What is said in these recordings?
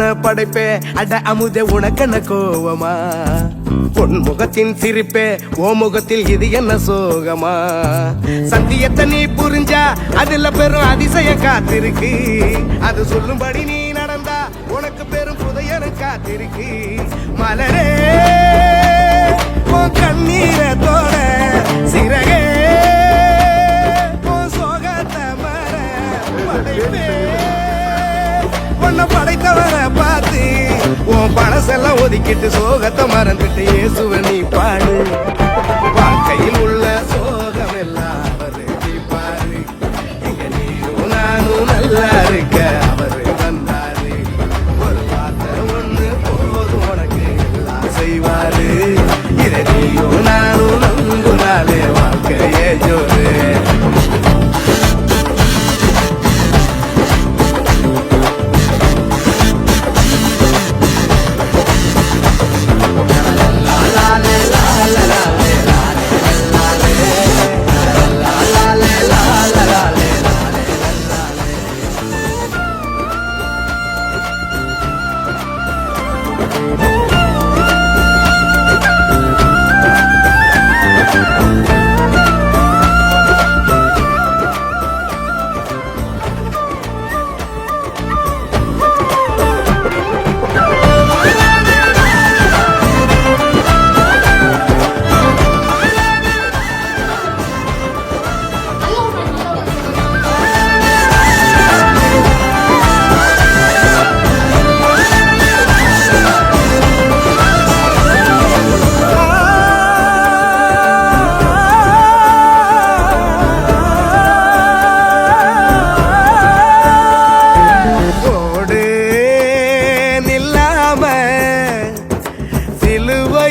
படைப்பே அட அமுதே உனக்கென்ன கோவமா? உன் முகத்தின் சிரிப்பே ஓ முகத்தில் இது என்ன சோகமா? சத்தியத்தை நீ புரிஞ்சா அதுல பெரும் அதிசய காத்திருக்கு. அது சொல்லும்படி நீ நடந்தா உனக்கு பெரும் புதையனு காத்திருக்கு. மலரே. உன் பணசெல்லாம் ஒதுக்கிட்டு சோகத்தை மறந்துட்டு இயேசுவ நீ பாடு. வாழ்க்கையில் உள்ள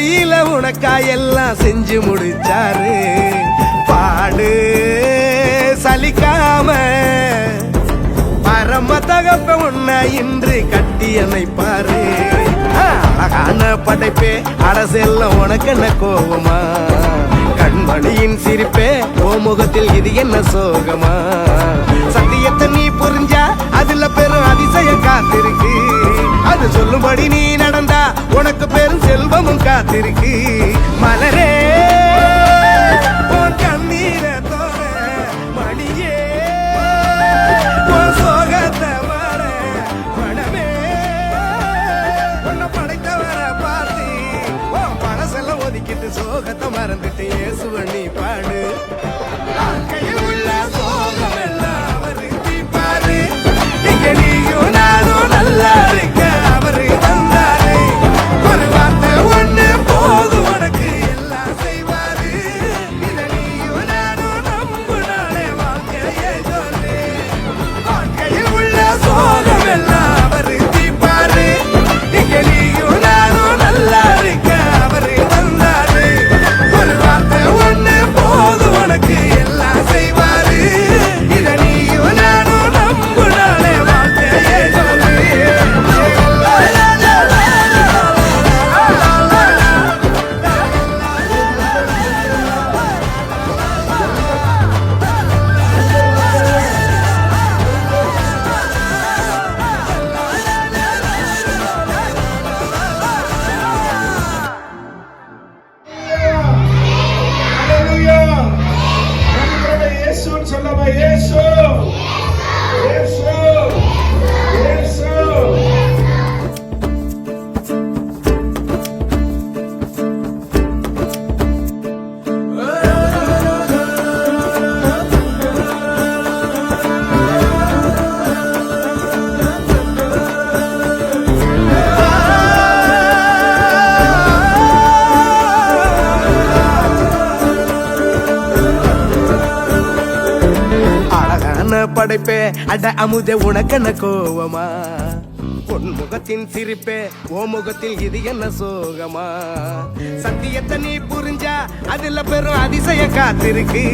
கையில உனக்கா எல்லாம் செஞ்சு முடிச்சாரு. பாடு சலிக்காம. பரம தகப்ப உன்னை இன்று கட்டி பாரு அழகான படைப்பே அரசெல்லாம் உனக்கு என்ன கோபமா? கண்மணியின் சிரிப்பே ஓ முகத்தில் இது என்ன சோகமா? சத்தியத்தை நீ புரிஞ்சா அதுல பெரும் அதிசயம் காத்திருக்கு. அது சொல்லும்படி நீ நடந்தா உனக்கு பெரும் செல்வமும் காத்திருக்கி மலரே. Yes, sir. Yes, sir. படைப்பே. அட அமுதே உனக்கென்ன கோவமா? பொன்முகத்தின் சிரிப்பே ஓ முகத்தில் இது என்ன சோகமா? சத்தியத்தை நீ புரிஞ்சா அதுல பெரும் அதிசய காத்திருக்கு.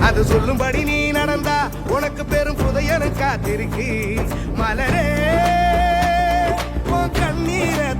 அது சொல்லும்படி நீ நடந்தா உனக்கு பெரும் புதையனு காத்திருக்கு. மலரே உன் கண்ணீரை